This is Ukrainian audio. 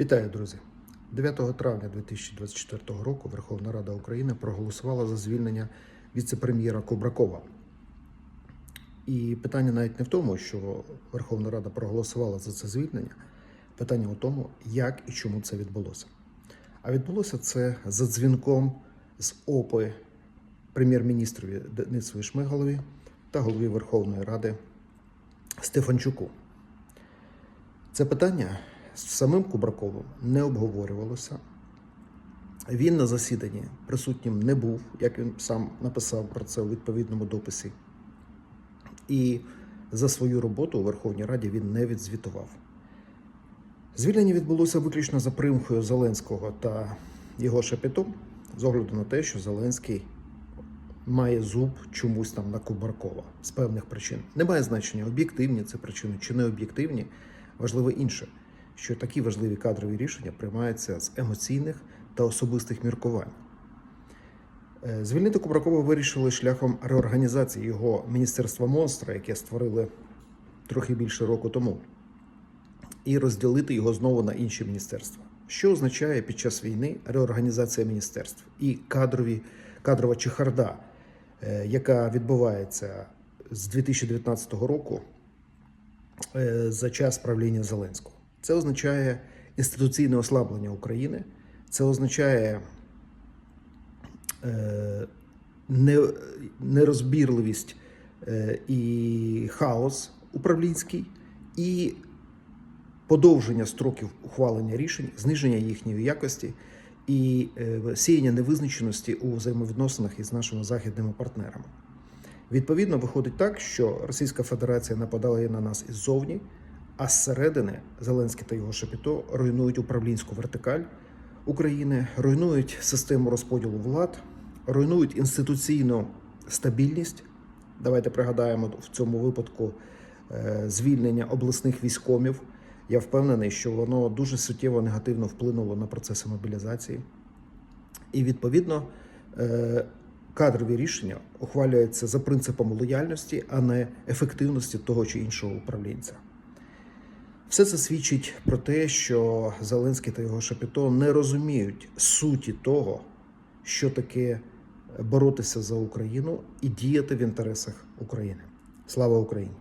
Вітаю, друзі! 9 травня 2024 року Верховна Рада України проголосувала за звільнення віце-прем'єра Кобракова. І питання навіть не в тому, що Верховна Рада проголосувала за це звільнення. Питання у тому, як і чому це відбулося. А відбулося це за дзвінком з ОПи прем'єр-міністрові Денисові Шмигалові та голові Верховної Ради Стефанчуку. Це питання з самим Кубраковим не обговорювалося. Він на засіданні присутнім не був, як він сам написав про це у відповідному дописі. І за свою роботу у Верховній Раді він не відзвітував. Звільнення відбулося виключно за примхою Зеленського та його шепітом, з огляду на те, що Зеленський має зуб чомусь там на Кубаркова з певних причин. Немає значення, об'єктивні це причини чи не об'єктивні. Важливо інше, що такі важливі кадрові рішення приймаються з емоційних та особистих міркувань. Е, Звільнити Кубракова вирішили шляхом реорганізації його міністерства монстра, яке створили трохи більше року тому, і розділити його знову на інші міністерства. Що означає під час війни реорганізація міністерств і кадрові, кадрова чехарда, е, яка відбувається з 2019 року е, за час правління Зеленського. Це означає інституційне ослаблення України, це означає е, не- нерозбірливість е, і хаос управлінський, і подовження строків ухвалення рішень, зниження їхньої якості і е, сіяння невизначеності у взаємовідносинах із нашими західними партнерами. Відповідно, виходить так, що Російська Федерація нападала на нас іззовні, а зсередини Зеленський та його шапіто руйнують управлінську вертикаль України, руйнують систему розподілу влад, руйнують інституційну стабільність. Давайте пригадаємо в цьому випадку е, звільнення обласних військомів. Я впевнений, що воно дуже суттєво негативно вплинуло на процеси мобілізації. І відповідно е, кадрові рішення ухвалюються за принципом лояльності, а не ефективності того чи іншого управлінця. Все це свідчить про те, що Зеленський та його Шапіто не розуміють суті того, що таке боротися за Україну і діяти в інтересах України. Слава Україні!